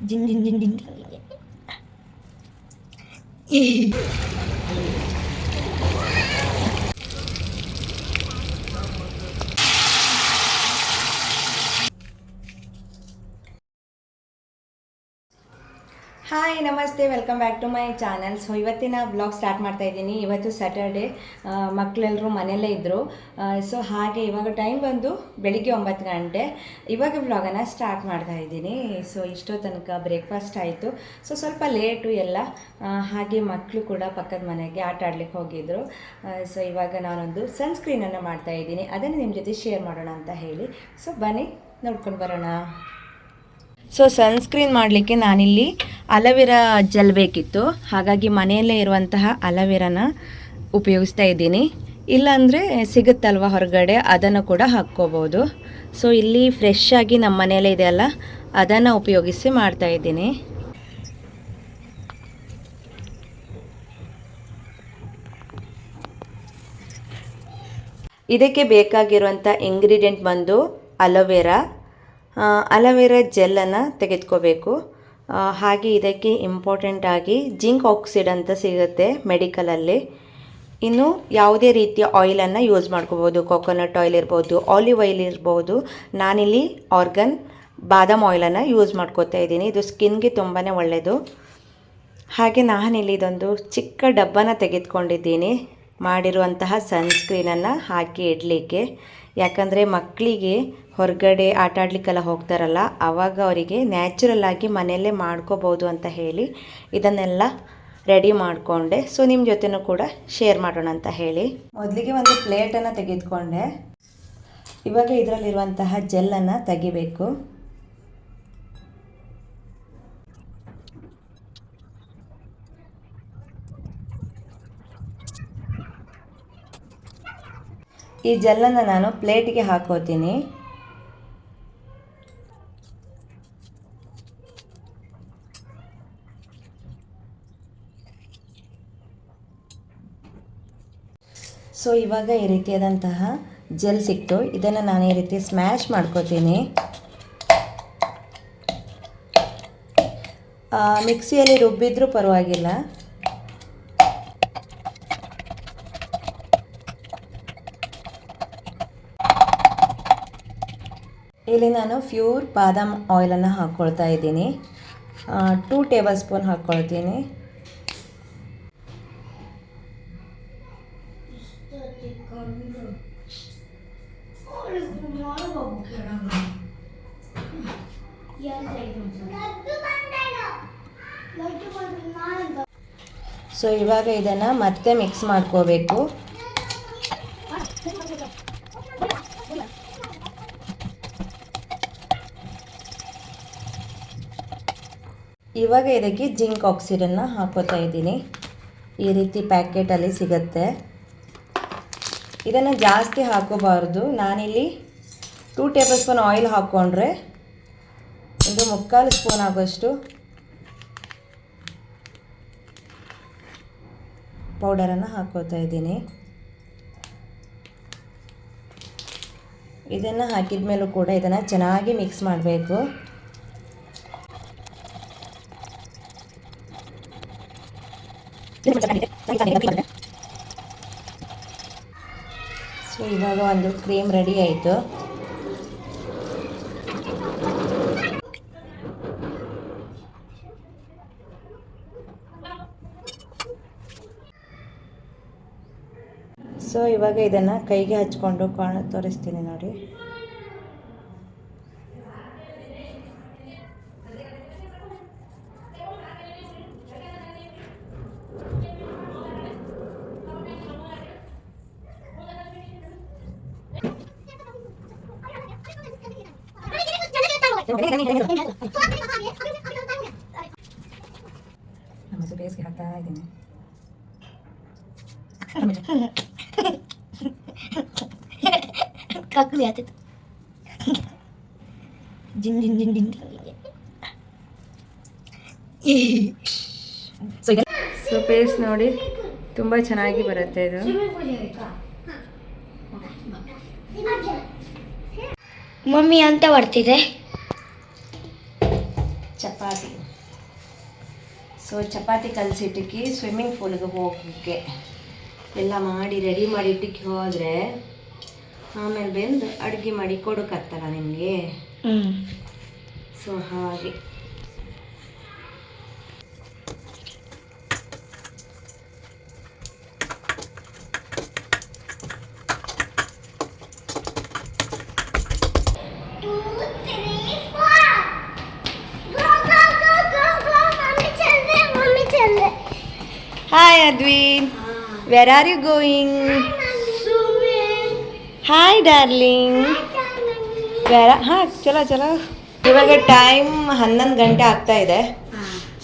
Din din din din. ನಮಸ್ತೆ welcome back to my channel so ಇವತ್ತಿನ blog start ಮಾಡ್ತಾ ಇದ್ದೀನಿ. ಇವತ್ತು ಸ್ಯಾಟರ್ಡೆ ಮಕ್ಕಳೆಲ್ಲರೂ ಮನೆಯಲ್ಲೇ ಇದ್ದರು ಸೊ ಹಾಗೆ ಇವಾಗ ಟೈಮ್ ಬಂದು ಬೆಳಿಗ್ಗೆ ಒಂಬತ್ತು ಗಂಟೆ. ಇವಾಗ ಬ್ಲಾಗನ್ನು ಸ್ಟಾರ್ಟ್ ಮಾಡ್ತಾ ಇದ್ದೀನಿ. ಸೊ ಇಷ್ಟೋ ತನಕ ಬ್ರೇಕ್ಫಾಸ್ಟ್ ಆಯಿತು. ಸೊ ಸ್ವಲ್ಪ ಲೇಟು ಎಲ್ಲ ಹಾಗೆ ಮಕ್ಕಳು ಕೂಡ ಪಕ್ಕದ ಮನೆಗೆ ಆಟ ಆಡ್ಲಿಕ್ಕೆ ಹೋಗಿದ್ದರು ಸೊ ಇವಾಗ ನಾನೊಂದು ಸನ್ಸ್ಕ್ರೀನನ್ನು ಮಾಡ್ತಾ ಇದ್ದೀನಿ. ಅದನ್ನು ನಿಮ್ಮ ಜೊತೆ ಶೇರ್ ಮಾಡೋಣ ಅಂತ ಹೇಳಿ. ಸೊ ಬನ್ನಿ, ನೋಡ್ಕೊಂಡು ಬರೋಣ. ಸೊ ಸನ್ಸ್ಕ್ರೀನ್ ಮಾಡಲಿಕ್ಕೆ ನಾನಿಲ್ಲಿ ಅಲವೆರಾ ಜೆಲ್ ಬೇಕಿತ್ತು. ಹಾಗಾಗಿ ಮನೆಯಲ್ಲೇ ಇರುವಂತಹ ಅಲವೆರಾನ ಉಪಯೋಗಿಸ್ತಾ ಇದ್ದೀನಿ. ಇಲ್ಲಾಂದರೆ ಸಿಗುತ್ತಲ್ವ ಹೊರಗಡೆ, ಅದನ್ನು ಕೂಡ ಹಾಕ್ಕೋಬೋದು. ಸೊ ಇಲ್ಲಿ ಫ್ರೆಶ್ ಆಗಿ ನಮ್ಮ ಮನೆಯಲ್ಲೇ ಇದೆಯಲ್ಲ ಅದನ್ನು ಉಪಯೋಗಿಸಿ ಮಾಡ್ತಾ ಇದ್ದೀನಿ. ಇದಕ್ಕೆ ಬೇಕಾಗಿರುವಂಥ ಇಂಗ್ರೀಡಿಯೆಂಟ್ ಬಂದು ಅಲೋವೆರಾ ಅಲೋವೆರಾ ಜೆಲ್ಲನ್ನು ತೆಗೆದುಕೋಬೇಕು. ಹಾಗೆ ಇದಕ್ಕೆ ಇಂಪಾರ್ಟೆಂಟ್ ಆಗಿ ಜಿಂಕ್ ಆಕ್ಸಿಡ್ ಅಂತ ಸಿಗುತ್ತೆ ಮೆಡಿಕಲಲ್ಲಿ. ಇನ್ನು ಯಾವುದೇ ರೀತಿಯ ಆಯಿಲನ್ನು ಯೂಸ್ ಮಾಡ್ಕೋಬೋದು. ಕೊಕೊನಟ್ ಆಯಿಲ್ ಇರ್ಬೋದು, ಆಲಿವ್ ಆಯಿಲ್ ಇರ್ಬೋದು. ನಾನಿಲ್ಲಿ ಆರ್ಗನ್ ಬಾದಾಮ್ ಆಯಿಲನ್ನು ಯೂಸ್ ಮಾಡ್ಕೋತಾ ಇದ್ದೀನಿ. ಇದು ಸ್ಕಿನ್ಗೆ ತುಂಬಾ ಒಳ್ಳೆಯದು ಹಾಗೆ ನಾನಿಲ್ಲಿ ಇದೊಂದು ಚಿಕ್ಕ ಡಬ್ಬನ ತೆಗೆದುಕೊಂಡಿದ್ದೀನಿ. ಮಾಡಿರುವಂತಹ ಸನ್ಸ್ಕ್ರೀನನ್ನು ಹಾಕಿ ಇಡಲಿಕ್ಕೆ. ಯಾಕಂದರೆ ಮಕ್ಕಳಿಗೆ ಹೊರಗಡೆ ಆಟ ಆಡಲಿಕ್ಕೆಲ್ಲ ಹೋಗ್ತಾರಲ್ಲ ಆವಾಗ ಅವರಿಗೆ ನ್ಯಾಚುರಲ್ ಆಗಿ ಮನೆಯಲ್ಲೇ ಮಾಡ್ಕೋಬೋದು ಅಂತ ಹೇಳಿ ಇದನ್ನೆಲ್ಲ ರೆಡಿ ಮಾಡಿಕೊಂಡೆ. ಸೊ ನಿಮ್ಮ ಜೊತೆನೂ ಕೂಡ ಶೇರ್ ಮಾಡೋಣ ಅಂತ ಹೇಳಿ. ಮೊದಲಿಗೆ ಒಂದು ಪ್ಲೇಟನ್ನು ತೆಗೆದುಕೊಂಡೆ. ಇವಾಗ ಇದರಲ್ಲಿರುವಂತಹ ಜೆಲ್ಲನ್ನು ತೆಗಿಬೇಕು. ಈ ಜೆಲ್ಲನ್ನು ನಾನು ಪ್ಲೇಟಿಗೆ ಹಾಕೋತೀನಿ. ಸೊ ಇವಾಗ ಈ ರೀತಿಯಾದಂತಹ ಜೆಲ್ ಸಿಕ್ತು. ಇದನ್ನು ನಾನು ಈ ರೀತಿ ಸ್ಮ್ಯಾಶ್ ಮಾಡ್ಕೋತೀನಿ. ಮಿಕ್ಸಿಯಲ್ಲಿ ರುಬ್ಬಿದ್ರೂ ಪರವಾಗಿಲ್ಲ. ಇಲ್ಲಿ ನಾನು ಫ್ಯೂರ್ ಬಾದಾಮ್ ಆಯಿಲನ್ನು ಹಾಕ್ಕೊಳ್ತಾ ಇದ್ದೀನಿ. ಟೂ ಟೇಬಲ್ ಸ್ಪೂನ್ ಹಾಕ್ಕೊಳ್ತೀನಿ ಸೊ ಇವಾಗ ಇದನ್ನು ಮತ್ತೆ ಮಿಕ್ಸ್ ಮಾಡ್ಕೋಬೇಕು. ಇವಾಗ ಇದಕ್ಕೆ ಜಿಂಕ್ ಆಕ್ಸಿಡನ್ನು ಹಾಕೋತಾ ಇದ್ದೀನಿ. ಈ ರೀತಿ ಪ್ಯಾಕೆಟಲ್ಲಿ ಸಿಗುತ್ತೆ. ಇದನ್ನು ಜಾಸ್ತಿ ಹಾಕೋಬಾರ್ದು. ನಾನಿಲ್ಲಿ ಟೂ ಟೇಬಲ್ ಸ್ಪೂನ್ ಆಯಿಲ್ ಹಾಕ್ಕೊಂಡ್ರೆ ಒಂದು ಮುಕ್ಕಾಲು ಸ್ಪೂನ್ ಆಗೋಷ್ಟು ಪೌಡರನ್ನು ಹಾಕೋತಾ ಇದ್ದೀನಿ. ಇದನ್ನು ಹಾಕಿದ ಮೇಲೂ ಕೂಡ ಇದನ್ನು ಚೆನ್ನಾಗಿ ಮಿಕ್ಸ್ ಮಾಡಬೇಕು. ಸೊ, ಇವಾಗ ಒಂದು ಕ್ರೀಮ್ ರೆಡಿ ಆಯಿತು. ಸೊ ಇವಾಗ ಇದನ್ನು ಕೈಗೆ ಹಚ್ಕೊಂಡು ಕಾಣ ತೋರಿಸ್ತೀನಿ ನೋಡಿ. ನಮ್ಮ ಬೇಸಿಗೆ ಹಾಕ್ತಾ ಇದ್ದೀನಿ. ಕಕ್ಕಲಿ ಆತಿತ್ತು ಜಿಂಗ್ ಜಿಂಗ್ ಜಿಂಗ್ ಜಿಂಗ್. ಸೊ ಪೇಸ್ಟ್ ನೋಡಿ ತುಂಬ ಚೆನ್ನಾಗಿ ಬರುತ್ತೆ ಇದು. ಮಮ್ಮಿ ಅಂತ ಬರ್ತಿದೆ. ಚಪಾತಿ. ಸೊ ಚಪಾತಿ ಕಲಸಿಟ್ಟಿಕ್ಕಿ ಸ್ವಿಮ್ಮಿಂಗ್ ಪೂಲ್ಗೆ ಹೋಗೋಕ್ಕೆ ಎಲ್ಲ ಮಾಡಿ ರೆಡಿ ಮಾಡಿ ಇಟ್ಟಿಕ್ಕೆ ಹೋದರೆ ಆಮೇಲೆ ಬೆಂದು ಅಡುಗೆ ಮಾಡಿ ಕೊಡೋಕತ್ತಲ್ಲ ನಿಮಗೆ. ಸೊ ಹಾಗೆ. Hi Adveen where are you going hi darling ಬೇಡ ಹಾಂ ಚಲೋ ಚಲೋ. ಇವಾಗ ಟೈಮ್ ಹನ್ನೊಂದು ಗಂಟೆ ಆಗ್ತಾ ಇದೆ.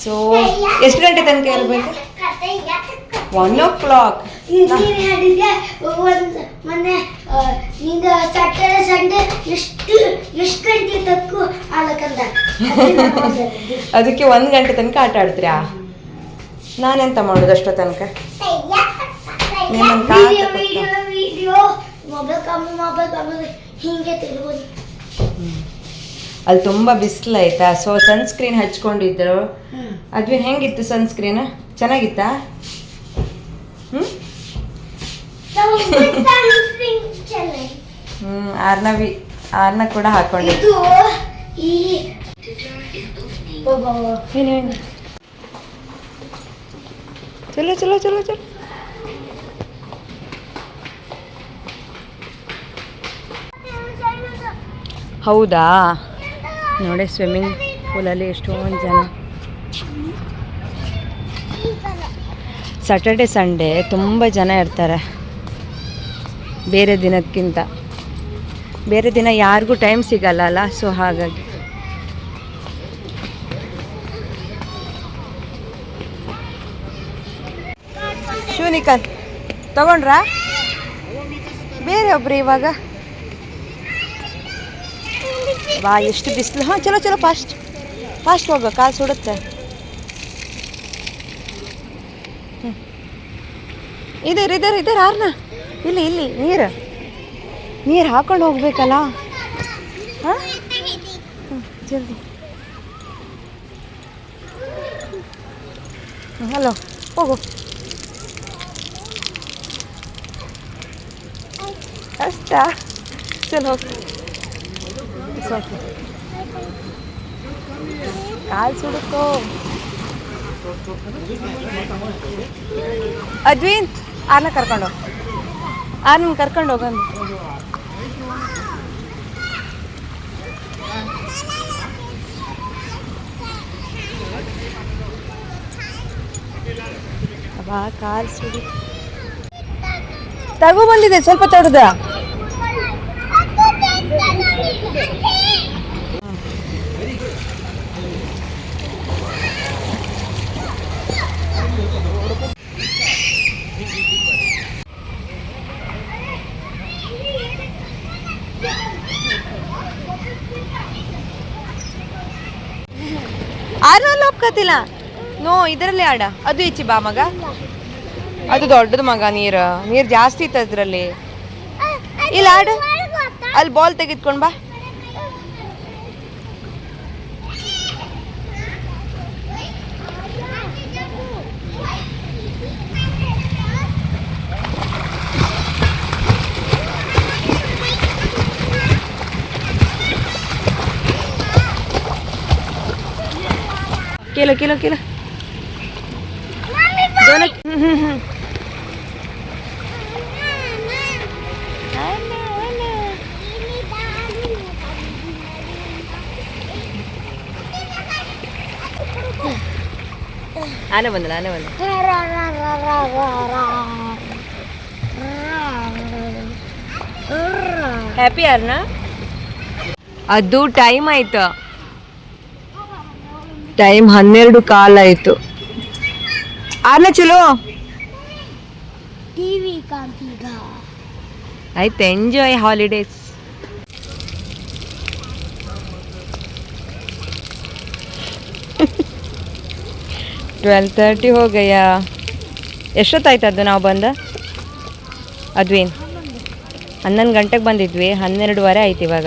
ಸೊ ಎಷ್ಟು ಗಂಟೆ ತನಕ ಇರಬೇಕು ಒನ್ ಓ ಕ್ಲಾಕ್ ನೀನ್ ಮೊನ್ನೆ ಆ, ನಿಂದ ಸ್ಯಾಟರ್ಡೆ ಸಂಡೇ ಎಷ್ಟು ಎಷ್ಟು ಗಂಟೆ ತಕ್ಕು ಆಡಕಂದ ಅದಕ್ಕೆ ಒಂದು ಗಂಟೆ ತನಕ ಆಟ ಆಡ್ತೀರಾ? ನಾನೆಂತ ಮಾಡೋದು ಅಷ್ಟೋ ತನಕ ಮೊಬೈಲ್ ಕಮ್ಮಿ ಮೊಬೈಲ್ ಕಮ್ಮಿ ಹಿಂಗೆ ತಿರ್ಬೋದು ಅಲ್ಲಿ ತುಂಬ ಬಿಸಿಲು ಆಯ್ತಾ? So sunscreen ಹಚ್ಕೊಂಡಿದ್ರು. ಅದ್ವಿನ್ ಹೆಂಗಿತ್ತು ಸನ್ಸ್ಕ್ರೀನ್ ಚೆನ್ನಾಗಿತ್ತಾ? ಹ್ಞೂ ಹ್ಞೂ ಆರ್ನವಿ ಆರ್ನ ಕೂಡ ಹಾಕೊಂಡಿದ್ದು. ಚಲೋ ಚಲೋ ಚಲೋ ಚಲೋ. ಹೌದಾ? ನೋಡಿ ಸ್ವಿಮ್ಮಿಂಗ್ ಪೂಲಲ್ಲಿ ಎಷ್ಟೊಂದು ಜನ. ಸ್ಯಾಟರ್ಡೆ ಸಂಡೇ ತುಂಬ ಜನ ಇರ್ತಾರೆ. ಬೇರೆ ದಿನಕ್ಕಿಂತ. ಬೇರೆ ದಿನ ಯಾರಿಗೂ ಟೈಮ್ ಸಿಗಲ್ಲ ಅಲ್ಲ ಸೊ ಹಾಗಾಗಿ. ಶಿವನಿಕಲ್ ತಗೊಂಡ್ರಾ? ಬೇರೆ ಒಬ್ರು ಇವಾಗ? ಬಾ ಎಷ್ಟು ಬಿಸಿಲು. ಹಾಂ, ಚಲೋ ಚಲೋ ಫಾಸ್ಟ್ ಫಾಸ್ಟ್ ಹೋಗೋ, ಕಾಲು ಸುಡುತ್ತೆ. ಇದೆ ಇದರ್ ಇದರ್ ಇದರ್, ಆರ್ನ. ಇಲ್ಲಿ ಇಲ್ಲಿ, ನೀರು. ನೀರು ಹಾಕೊಂಡು ಹೋಗ್ಬೇಕಲ್ಲ? ಹಾಂ? ಜಲ್ದಿ. ಹಲೋ, ಹೋಗು. ಅಷ್ಟಾ ಚಲೋ. ಹೋಗು ಸಾಕು ಕಾಲು ಸುಡುಕೋ ಅದ್ವಿನ್ ಆರ್ನ ಕರ್ಕೊಂಡು ಹೋಗ್ ಆರ್ನ ಕರ್ಕೊಂಡು ಹೋಗಂದು ಅಬ್ಬಾ ಕಾಲು ಸುಡು ತಗೋ ಬಂದಿದೆ ಸ್ವಲ್ಪ ತೊಡ್ದ ಆರಲ್ಲಿ ಒಪ್ಕತಿಲ್ಲ ನೋ ಇದರಲ್ಲಿ ಆಡ. ಅದು ಹೆಚ್ಚಿ ಬಾ ಮಗ. ಅದು ದೊಡ್ಡದು ಮಗ ನೀರು. ನೀರು ಜಾಸ್ತಿ ಇತ್ತು ಅದರಲ್ಲಿ. ಇಲ್ಲ ಆಡು. ಅಲ್ಲಿ ಬಾಲ್ ತೆಗೆದ್ಕೊಂಡು ಬಾ. केलं केलं केलं दोन हम्म, हम्म, हम्म. आलं बंद आलं बंद ಹ್ಯಾಪಿ ಅರ್ನ ಅದು ಟೈಮ್ ಆಯ್ತು ಟೈಮ್ ಹನ್ನೆರಡು ಕಾಲ ಆಯ್ತು. ಆರ್ನ ಚಲೋ? ಟಿವಿ ಕಾಂತೀಗ. ಆಯ್ತು ಎಂಜಾಯ್ ಹಾಲಿಡೇಸ್ ಟ್ವೆಲ್ ತರ್ಟಿ ಹೋಗಯ್ಯ. ಎಷ್ಟೊತ್ತಾಯ್ತು ಅದು ನಾವು ಬಂದ? ಅದ್ವೇನು ಹನ್ನೊಂದು ಗಂಟೆಗೆ ಬಂದಿದ್ವಿ ಹನ್ನೆರಡುವರೆ ಆಯ್ತು ಇವಾಗ.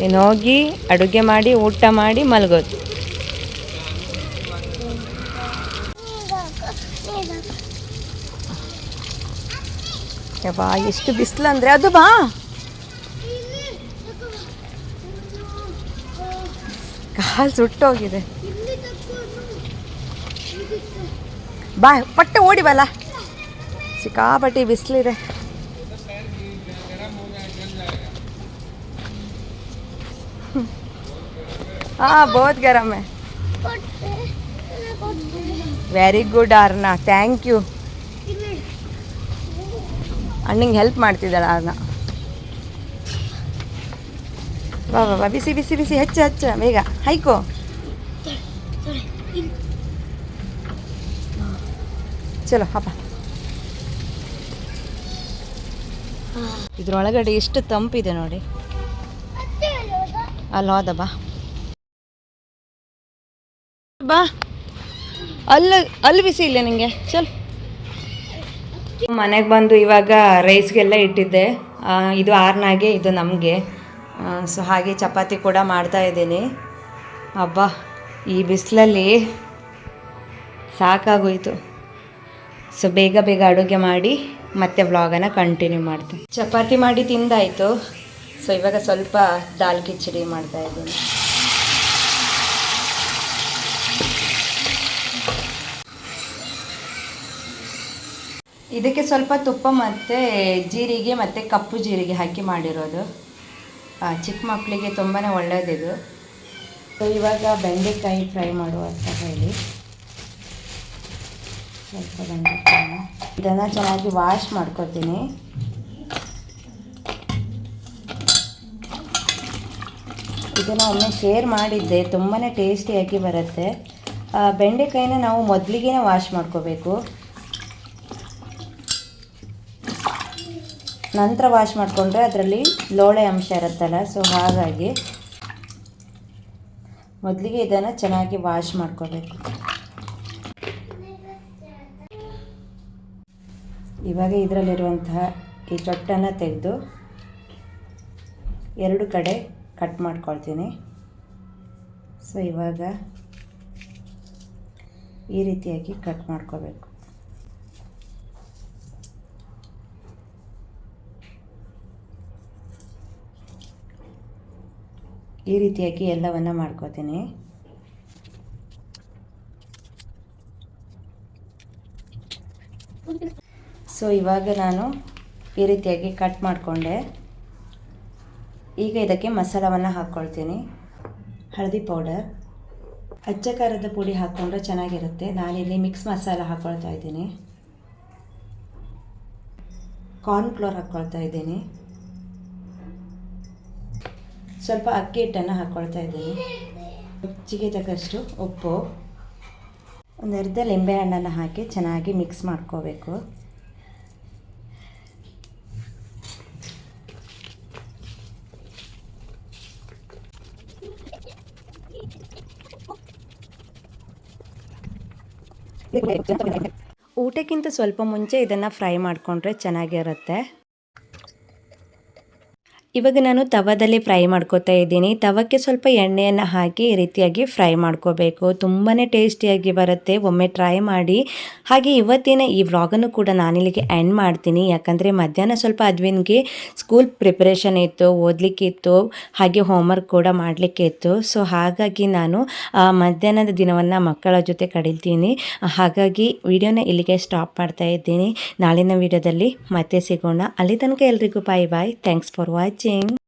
ನೀನು ಹೋಗಿ ಅಡುಗೆ ಮಾಡಿ ಊಟ ಮಾಡಿ ಮಲಗೋದು. ಬಾ ಎಷ್ಟು ಬಿಸಿಲು ಅಂದರೆ ಅದು ಬಾ. ಕಾಲು ಸುಟ್ಟೋಗಿದೆ. ಬಾ ಪಟ್ಟ ಓಡಿ ಬಲ್ಲ ಸಿಕ್ಕಾಪಟ್ಟಿ ಬಿಸಿಲಿದೆ. ಹಾಂ ಬಹುತ್ ಗರಮೆ very good Arna thank you ಅಣ್ಣಂಗೆ help ಮಾಡ್ತಿದ್ದಾಳೆ ಅದನ್ನ ಬಾ ವಾ ಬಿಸಿ ಬಿಸಿ ಬಿಸಿ, ಹೆಚ್ಚು ಹೆಚ್ಚು, ಬೇಗ. ಹೈಕೋ. ಚಲೋ, ಹಬ್ಬ. ಇದ್ರೊಳಗಡೆ ಎಷ್ಟು ತಂಪಿದೆ ನೋಡಿ. ಅಲ್ಲಿ ಹೋದ ಬಾ. ಬಾ. ಅಲ್ಲ, ಅಲ್ಲಿ ಬಿಸಿ ಇಲ್ಲ ನಿಂಗೆ. ಚಲ್. ಮನೆಗೆ ಬಂದು ಇವಾಗ ರೈಸ್ಗೆಲ್ಲ ಇಟ್ಟಿದ್ದೆ. ಇದು ಆರ್ನಾಗೆ, ಇದು ನಮಗೆ. ಸೊ ಹಾಗೆ ಚಪಾತಿ ಕೂಡ ಮಾಡ್ತಾ ಇದ್ದೀನಿ. ಹಬ್ಬ ಈ ಬಿಸಿಲಲ್ಲಿ ಸಾಕಾಗೋಯ್ತು. ಸೊ ಬೇಗ ಬೇಗ ಅಡುಗೆ ಮಾಡಿ ಮತ್ತೆ ವ್ಲಾಗನ್ನು ಕಂಟಿನ್ಯೂ ಮಾಡ್ತೀನಿ. ಚಪಾತಿ ಮಾಡಿ ತಿಂದಾಯಿತು. ಸೊ ಇವಾಗ ಸ್ವಲ್ಪ ದಾಲ್ ಕಿಚಡಿ ಮಾಡ್ತಾ ಇದ್ದೀನಿ. ಇದಕ್ಕೆ ಸ್ವಲ್ಪ ತುಪ್ಪ ಮತ್ತು ಜೀರಿಗೆ ಮತ್ತು ಕಪ್ಪು ಜೀರಿಗೆ ಹಾಕಿ ಮಾಡಿರೋದು. ಚಿಕ್ಕ ಮಕ್ಕಳಿಗೆ ತುಂಬಾ ಒಳ್ಳೆಯದಿದು ಸೊ, ಇವಾಗ ಬೆಂಡೆಕಾಯಿ ಫ್ರೈ ಮಾಡುವ ಅಂತ ಹೇಳಿ. ಸ್ವಲ್ಪ ಬೆಂಡೆಕಾಯಿ ಇದನ್ನು ಚೆನ್ನಾಗಿ ವಾಶ್ ಮಾಡ್ಕೊತೀನಿ. ಇದನ್ನು ಒಮ್ಮೆ ಶೇರ್ ಮಾಡಿದ್ದೆ ತುಂಬಾ ಟೇಸ್ಟಿಯಾಗಿ ಬರುತ್ತೆ. ಬೆಂಡೆಕಾಯಿನ ನಾವು ಮೊದಲಿಗೆ ವಾಶ್ ಮಾಡ್ಕೋಬೇಕು. ನಂತರ ವಾಶ್ ಮಾಡಿಕೊಂಡ್ರೆ ಅದರಲ್ಲಿ ಲೋಳೆ ಅಂಶ ಇರುತ್ತಲ್ಲ ಸೊ ಹಾಗಾಗಿ ಮೊದಲಿಗೆ ಇದನ್ನು ಚೆನ್ನಾಗಿ ವಾಶ್ ಮಾಡ್ಕೋಬೇಕು. ಇವಾಗ ಇದರಲ್ಲಿರುವಂತಹ ಈ ಚೊಟ್ಟನ್ನು ತೆಗೆದು ಎರಡು ಕಡೆ ಕಟ್ ಮಾಡ್ಕೊಳ್ತೀನಿ. ಸೊ ಇವಾಗ ಈ ರೀತಿಯಾಗಿ ಕಟ್ ಮಾಡ್ಕೋಬೇಕು. ಈ ರೀತಿಯಾಗಿ ಎಲ್ಲವನ್ನು ಮಾಡ್ಕೋತೀನಿ. ಸೊ ಇವಾಗ ನಾನು ಈ ರೀತಿಯಾಗಿ ಕಟ್ ಮಾಡಿಕೊಂಡೆ. ಈಗ ಇದಕ್ಕೆ ಮಸಾಲವನ್ನು ಹಾಕ್ಕೊಳ್ತೀನಿ ಹಳದಿ ಪೌಡರ್ ಅಚ್ಚ ಪುಡಿ ಹಾಕ್ಕೊಂಡ್ರೆ ಚೆನ್ನಾಗಿರುತ್ತೆ. ನಾನಿಲ್ಲಿ ಮಿಕ್ಸ್ ಮಸಾಲ ಹಾಕ್ಕೊಳ್ತಾ ಇದ್ದೀನಿ. ಕಾರ್ನ್ಫ್ಲೋರ್ ಹಾಕ್ಕೊಳ್ತಾ ಇದ್ದೀನಿ. ಸ್ವಲ್ಪ ಅಕ್ಕಿ ಹಿಟ್ಟನ್ನು ಹಾಕ್ಕೊಳ್ತಾ ಇದ್ದೀನಿ. ರುಚಿಗೆ ತಕ್ಕಷ್ಟು ಉಪ್ಪು. ಒಂದು ಅರ್ಧ ಲಿಂಬೆ ಹಣ್ಣನ್ನು ಹಾಕಿ ಚೆನ್ನಾಗಿ ಮಿಕ್ಸ್ ಮಾಡ್ಕೋಬೇಕು. ಊಟಕ್ಕಿಂತ ಸ್ವಲ್ಪ ಮುಂಚೆ ಇದನ್ನು ಫ್ರೈ ಮಾಡಿಕೊಂಡ್ರೆ ಚೆನ್ನಾಗಿರುತ್ತೆ. ಇವಾಗ ನಾನು ತವದಲ್ಲಿ ಫ್ರೈ ಮಾಡ್ಕೋತಾ ಇದ್ದೀನಿ. ತವಕ್ಕೆ ಸ್ವಲ್ಪ ಎಣ್ಣೆಯನ್ನು ಹಾಕಿ ಈ ರೀತಿಯಾಗಿ ಫ್ರೈ ಮಾಡ್ಕೋಬೇಕು. ತುಂಬಾ ಟೇಸ್ಟಿಯಾಗಿ ಬರುತ್ತೆ. ಒಮ್ಮೆ ಟ್ರೈ ಮಾಡಿ. ಹಾಗೆ ಇವತ್ತಿನ ಈ ವ್ಲಾಗನ್ನು ಕೂಡ ನಾನಿಲ್ಲಿಗೆ ಎಂಡ್ ಮಾಡ್ತೀನಿ. ಯಾಕಂದರೆ ಮಧ್ಯಾಹ್ನ ಸ್ವಲ್ಪ ಅದ್ವಿನ್ಗೆ ಸ್ಕೂಲ್ ಪ್ರಿಪ್ರೇಷನ್ ಇತ್ತು, ಓದಲಿಕ್ಕೆ ಇತ್ತು, ಹಾಗೆ ಹೋಮ್ವರ್ಕ್ ಕೂಡ ಮಾಡಲಿಕ್ಕೆ ಇತ್ತು. ಸೊ, ಹಾಗಾಗಿ ನಾನು ಮಧ್ಯಾಹ್ನದ ದಿನವನ್ನು ಮಕ್ಕಳ ಜೊತೆ ಕಡೀತೀನಿ ಹಾಗಾಗಿ ವಿಡಿಯೋನ ಇಲ್ಲಿಗೆ ಸ್ಟಾಪ್ ಮಾಡ್ತಾ ಇದ್ದೀನಿ. ನಾಳಿನ ವಿಡಿಯೋದಲ್ಲಿ ಮತ್ತೆ ಸಿಗೋಣ. ಅಲ್ಲಿ ತನಕ ಎಲ್ರಿಗೂ bye bye thanks for watching sim.